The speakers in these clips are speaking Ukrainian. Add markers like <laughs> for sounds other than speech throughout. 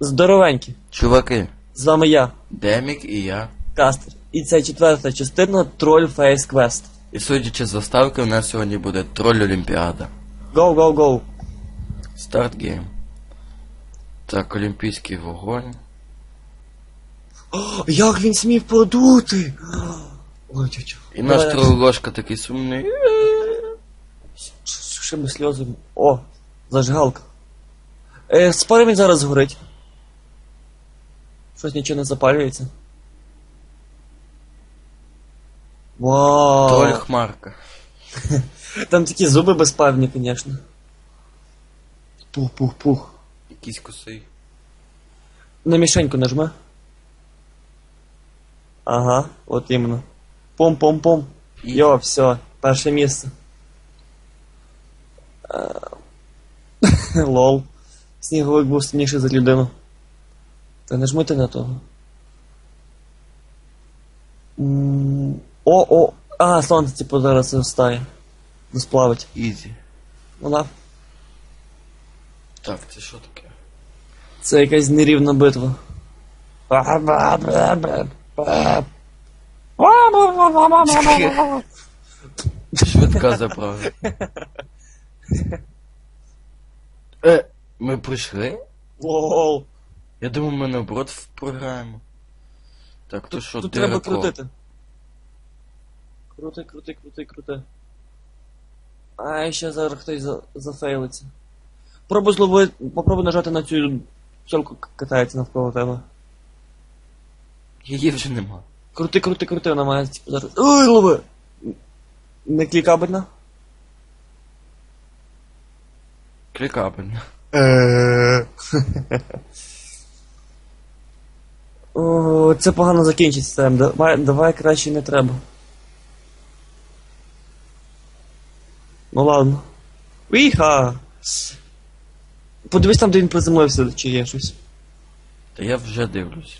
Здоровенькі. Чуваки, З вами я, Демік і я. Кастер. І це четверта частина Troll Face Quest. І судячи з заставки, у нас сьогодні буде троль Олімпіада. Go, go, go. Старт гейм. Так, олімпійський вогонь. О, як він смів подути! Ой, чу-чу. І наш Давай, такий сумний. Ще би сльози. О, зажигалка. Е, спори він зараз згорить. Щось нічого не запалюється. Вау! Троль хмарка. <laughs> Там такі зуби безпавні, звісно. Пух, пух, пух. Якийсь косий. На мішеньку нажми. Ага, от іменно. Пом-пом-пом. І- Йо, все, перше місце. Е, Лол. Сніговик був сильніший за людину. Та не жмити на того. М, О, о. А, сонце типу зараз встає. Розплавить. Ізі. Вона. Так, це що таке? Це якась нерівна битва. Швидка заправа. <laughs> Е, ми прийшли? Лол. Я думав, ми наоборот в програємо. Так, то що, Тут треба крутити. Крути, крути, крути, крути. А, ще зараз хтось за, зафейлиться. Пробуй злови, попробуй нажати на цю к- катається навколо тебе. Її вже нема. Крути, крути, крути, вона має типу зараз. Ой, лови! Не клікабельна? Клікабельно. О, це погано закінчиться. Давай, давай краще не треба. Ну ладно. Віха! Подивись там, де він приземлився, чи є щось. Та я вже дивлюсь.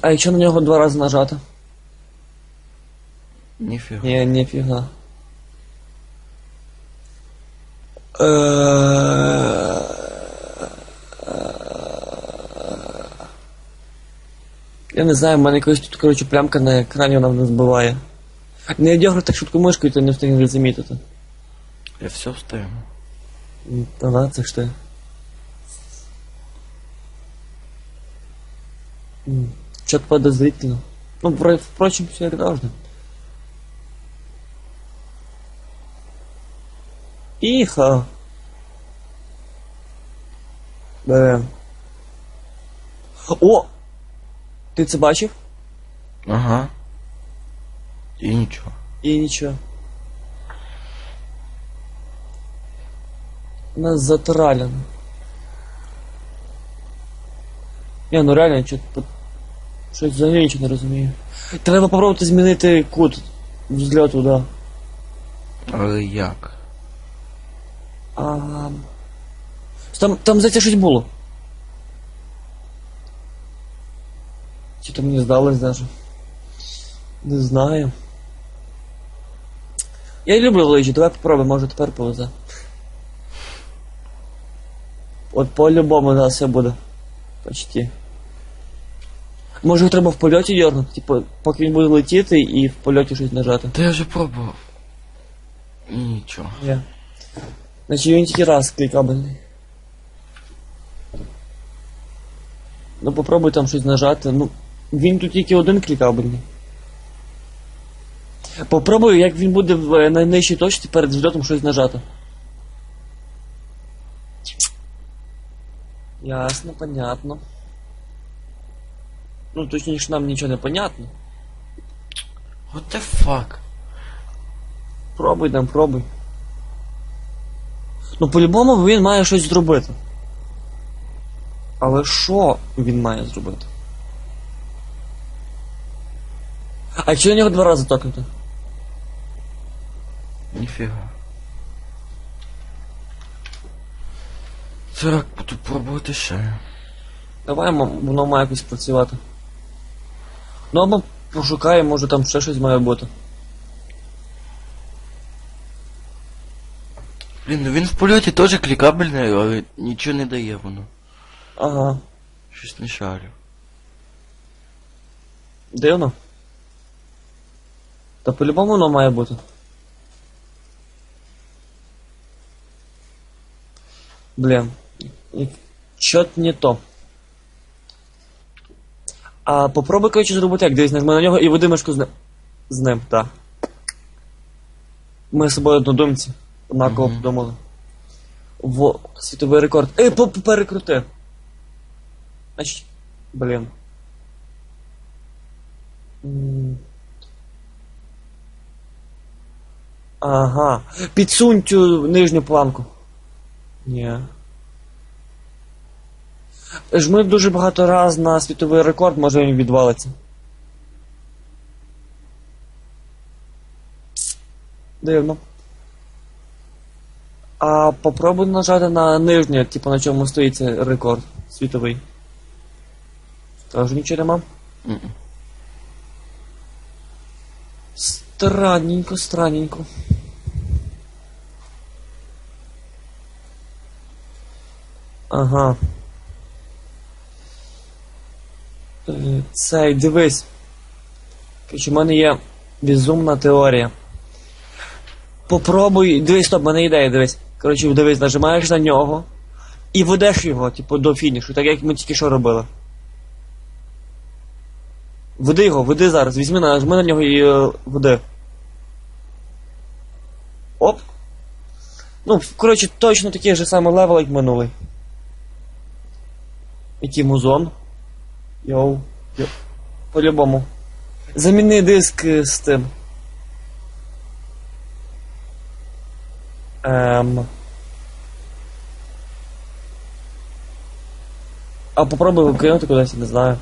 А якщо на нього два рази нажати? Ніфіга. Ні, ніфіга. Е, Я не знаю, в мене якось тут, коротше, плямка на екрані вона мене збиває. Не дьогай так швидко мишкою, ти не встигнеш замітити. Я все встигну. М, Та да, це ж ти. М, Чё-то подозрительно. Ну, вро- впрочем, все как должно. Іха. Берем. О! Ти це бачив? Ага. І нічого. І нічого. Нас затраляно. Не, ну реально, що щось взагалі нічого не розумію. Треба попробувати змінити кут взльоту, да. Але як? А... Там, там здається щось було. Чи то мені здалось даже. Не знаю. Я люблю лижі, давай попробуємо, може тепер повезе. От по-любому зараз все буде. Почти. Може його треба в польоті дернути, типу, поки він буде летіти і в польоті щось нажати. Та я вже пробував. І Нічого. Є. Значить він тільки раз клікабельний. Ну попробуй там щось нажати. Ну, Він тут тільки один клікабельний. Попробуй, як він буде в е, найнижчій точці перед взльотом щось нажати. Ясно, понятно. Ну, точніше, нам нічого не понятно. What the fuck? Пробуй там, пробуй. Ну, по-любому він має щось зробити. Але що він має зробити? А чи на нього два рази токнути? Ніфіга. Зараз буду пробувати ще. Давай воно має якось працювати. Ну або пошукаємо, може там ще щось має бути. Блін, ну він в польоті теж клікабельний, але нічого не дає воно. Ага. Щось не шарю. Дивно. Та по-любому воно має бути. Блін. Чот не то. А попробуй, коротше, зробити як дивись, нажми на нього і веди мишку з ним. З ним, так. Ми з собою однодумці. Однаково Мгм. подумали. Во, світовий рекорд. Ей, перекрути. Значить, блін. М. Ага. Підсунь цю нижню планку. Ні. Жми дуже багато раз на світовий рекорд, може він відвалиться. Дивно. А попробуй нажати на нижнє, типу на чому стоїть цей рекорд світовий. Тоже нічого нема. Мгм. Странненько, странненько. Ага. Е, Цей, дивись. В мене є безумна теорія. Попробуй. Дивись, стоп, мене ідея, дивись. Коротше, дивись, нажимаєш на нього і ведеш його, типу, до фінішу, так як ми тільки що робили. Веди його, веди зараз, візьми, нажми на нього і е, веди. Оп. Ну, коротше, точно такий же самий левел, як минулий. Який музон. Йоу. Йоу. По-любому. Заміни диск е, з тим. Ем. А попробуй його кинути кудись, не знаю.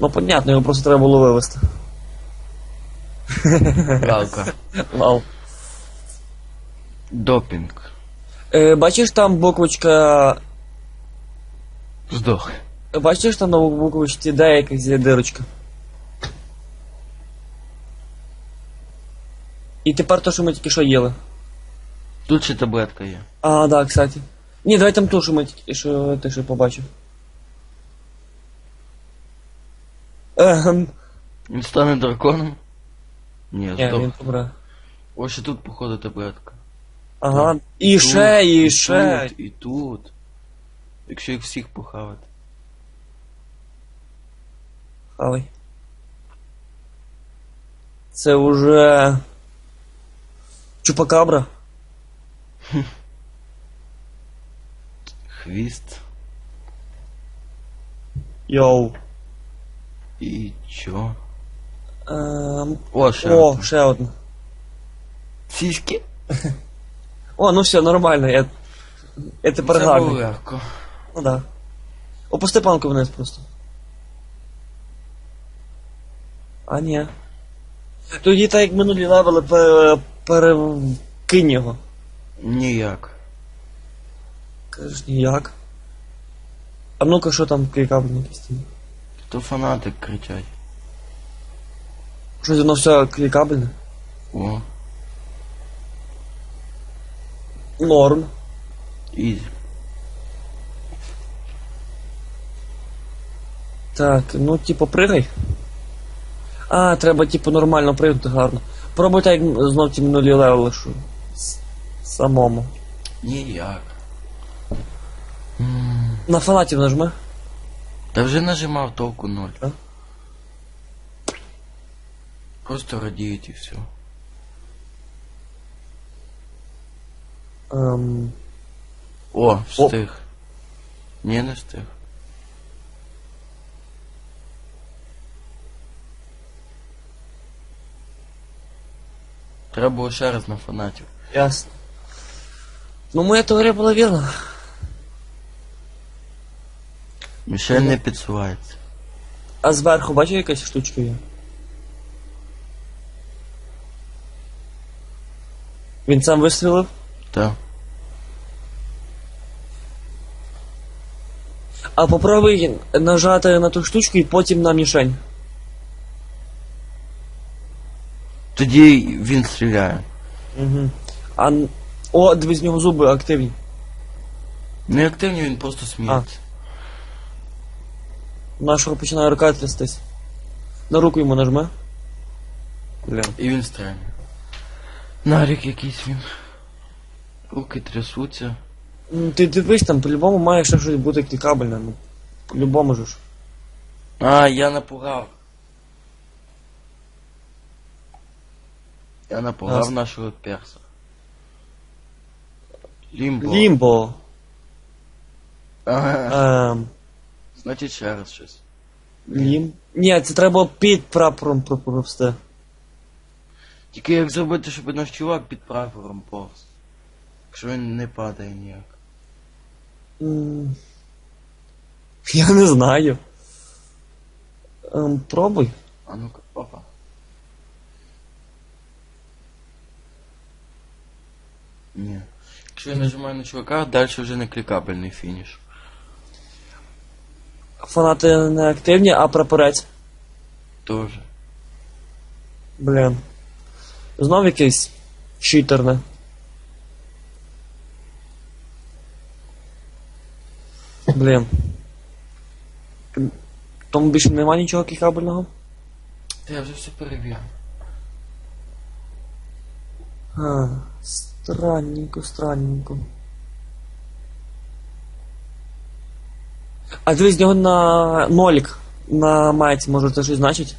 Ну, понятно, його просто треба було вивезти. Галка. <laughs> Вау. Допінг. Е, бачиш там буквочка. Здох. Бачиш там на буквочці де якась є дирочка. І тепер то, що ми тільки що їли. Тут ще таблетка є. А, да, кстати. Ні, давай там ту, що ми тільки що ти що побачив. Ем, Він стане драконом? Ні, ні, здох. він помре. Ось і тут, походу, таблетка. Ага. І Тут, ще, і ще. Тут, і тут. Якщо їх всіх похавати. Хавай. Це уже. Чупакабра. Хвіст. Йоу. І чо? Ем, О, ще. о, одна. ще одна. Сіськи? О, ну все, нормально, я. Я тепер Це було гарний. легко. Ну да. Опусти панку вниз просто. А ні. Тоді так як минулі левели пе- перекинь його. Ніяк. Кажеш ніяк. А ну-ка, що там клікав на якісь там? То фанати кричать. Щось воно все клікабельне? О, Норм. ізі. Так, ну типу пригай. А, треба типу нормально пригнути гарно. Пробуй так знов ті минулі левели, що самому. Ніяк. На фанатів нажми. Та вже нажимав толку ноль. А? Просто радіють і все. Ем, О, встиг. Ні, не встиг. Треба було ще раз на фанатів. ясно. Ну, моя теорія була вірна. Мішель не підсувається. А зверху бачив якась штучка є? Він сам вистрілив? Та. А попробуй нажати на ту штучку і потім на мішень. Тоді він стріляє. Угу. А. О, дивись, в нього зуби активні. Не активні, він просто сміється. Нашого починає рука трястись. На руку йому нажме. Бля. І він стрельне. Нарік якийсь він. Руки трясуться. Ну, Ти дивись там, по-любому має ще щось бути клікабельне, ну. По-любому ж. А, я напугав. Я напугав Ясно. нашого перса. Лімбо. Лімбо. Ага. Ем, Значить ще раз щось. лім. Ні, це треба під прапором пропусти. Тільки як зробити, щоб наш чувак під прапором повз. Якщо він не падає ніяк. М, Я не знаю. Ем, пробуй. А ну-ка, опа. Ні. Якщо я нажимаю на чувака, далі вже не клікабельний фініш. Фанати не активні, а прапорець. Тоже. Блін. Знов якийсь читерне. Блін. Тому більше нема нічого клікабельного? Та я вже все перевірив. А, странненько, странненько. А дивись, з нього на нолік на майці, може це щось значить?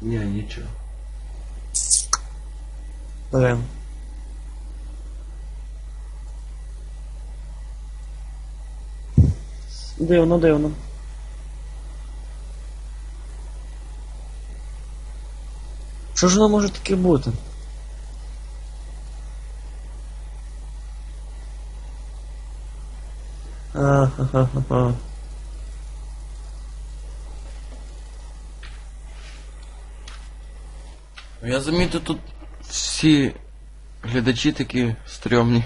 Ні, нічого. Блин. Дивно, дивно. Що ж воно може таке бути? Ха-ха-ха. Ну, Я замітив тут всі глядачі такі стрьомні.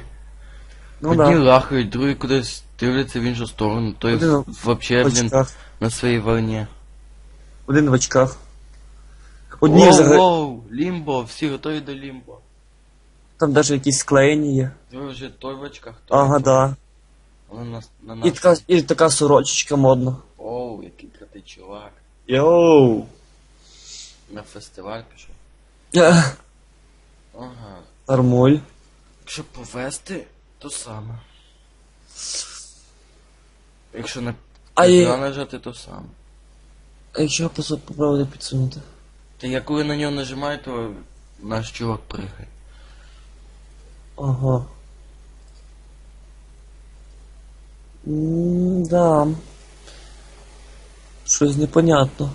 Ну Одні да. лахають, другі кудись дивляться в іншу сторону, той Один в- вообще, В блін, очках. на своїй волні. Один в очках. Одні Воу, взагалі. воу, лімбо, всі готові до лімбо. Там навіть якісь склеєні є. Ви вже той в очках, той Ага, в- да. Вона на, на І така, і така сорочечка модна. Оу, який крутий чувак. Йоу. На фестиваль пішов. Е, Ага. Нормуль. Якщо повести, то саме. Якщо на А нажати, то саме. А якщо по- поправити підсунути? Та я коли на нього нажимаю, то наш чувак пригає. Ага. М, Да. Щось непонятно.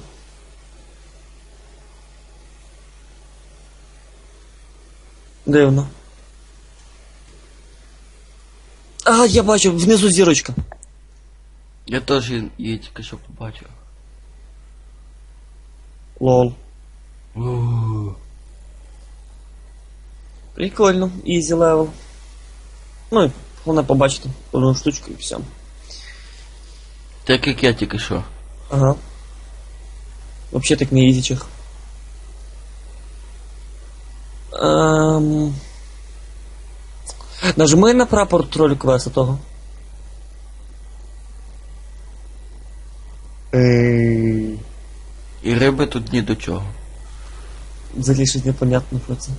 Дивно. А, я бачу, внизу зірочка. Я теж її тільки що побачив. Лол. Ууу. Прикольно, ізі левел. Ну, головне побачити одну штучку і все. Так як я тільки що. Ага. Вообще так не ізічих. Ем... Нажми на прапор троль квеста того. І риби тут ні до чого. Взагалі щось непонятно про це.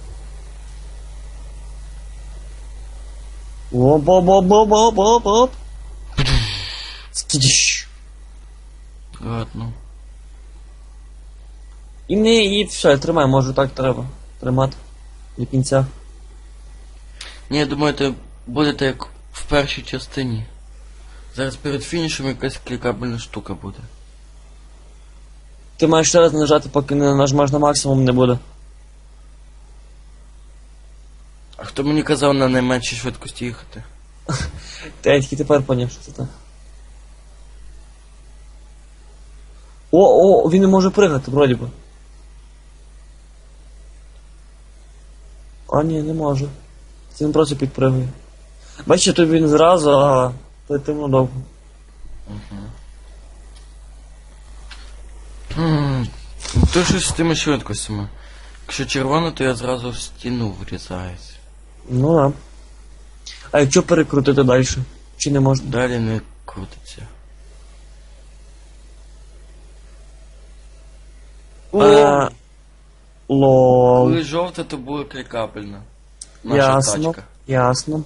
Оп-оп-оп-оп-оп-оп. Скідіш. Ладно. І не, і все, тримай, може так треба. Тримати. До кінця. Ні, я думаю, це буде як в першій частині. Зараз перед фінішем якась клікабельна штука буде. Ти маєш ще раз нажати, поки не нажмеш на максимум, не буде. А хто мені казав на найменшій швидкості їхати? <laughs> Та я тільки тепер поняв, що це так. О, о, він не може пригати, вроді би. А ні, не може. Це він просто підпригує. Бачите, тут він зразу, а темно довго. Ну то щось з тими швидкостями. Якщо червоно, то я зразу в стіну врізаюсь. Ну да. А якщо перекрутити далі? Чи не можна? Далі не крутиться. А, лол. Коли жовте, то буде клікабельно. Наша Ясно. тачка. Ясно.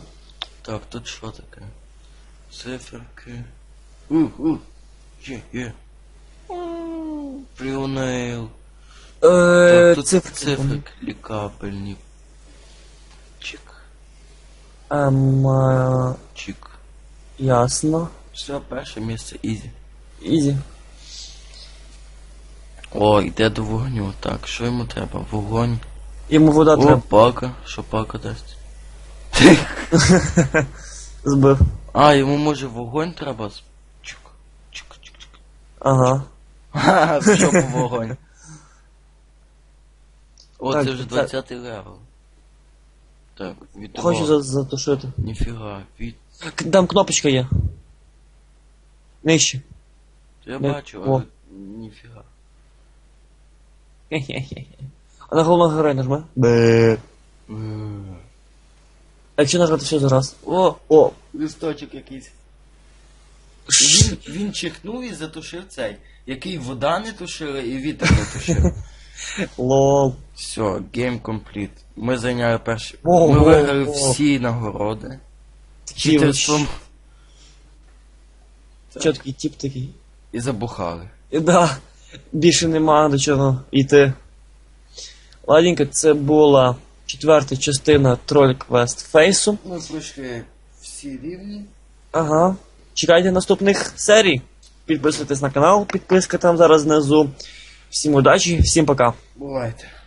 Так, тут що таке? Циферки. Ух. Є, є. Е, Так, тут цифри. цифри клікабельні. Ем, е, чик. ясно. Все, перше місце ізі. Ізі. О, йде до вогню. Так, що йому треба? Вогонь. Йому вода О, треба. пака. Що пака дасть? <laughs> Збив. А, йому може вогонь треба? Чик, чик, чик, чик. Ага. Ха, з чого вогонь? <laughs> О, Так, це вже це- 20 левел. Так, від. Хочу за- затушити. Ніфіга, від... К- Там кнопочка є. Нижче. Я Не- бачу, О. але ніфіга. Хе-хе-хе. <laughs> А на головного героя нажми. Бе. А якщо нажати все зараз? О, О. листочок якийсь. Він, він чихнув і затушив цей. Який вода не тушила і вітер не тушив. Лол. Все, гейм компліт. Ми зайняли перші. О, Ми о, виграли о. всі нагороди. Такий Читерством Чіткий тип такий. і забухали. І да. Більше нема до чого йти. Ладненько, це була четверта частина Troll Quest Face. Ми пройшли всі рівні. Ага. Чекайте наступних серій. Підписуйтесь на канал, підписка там зараз знизу. Всім удачі, всім пока. Бувайте.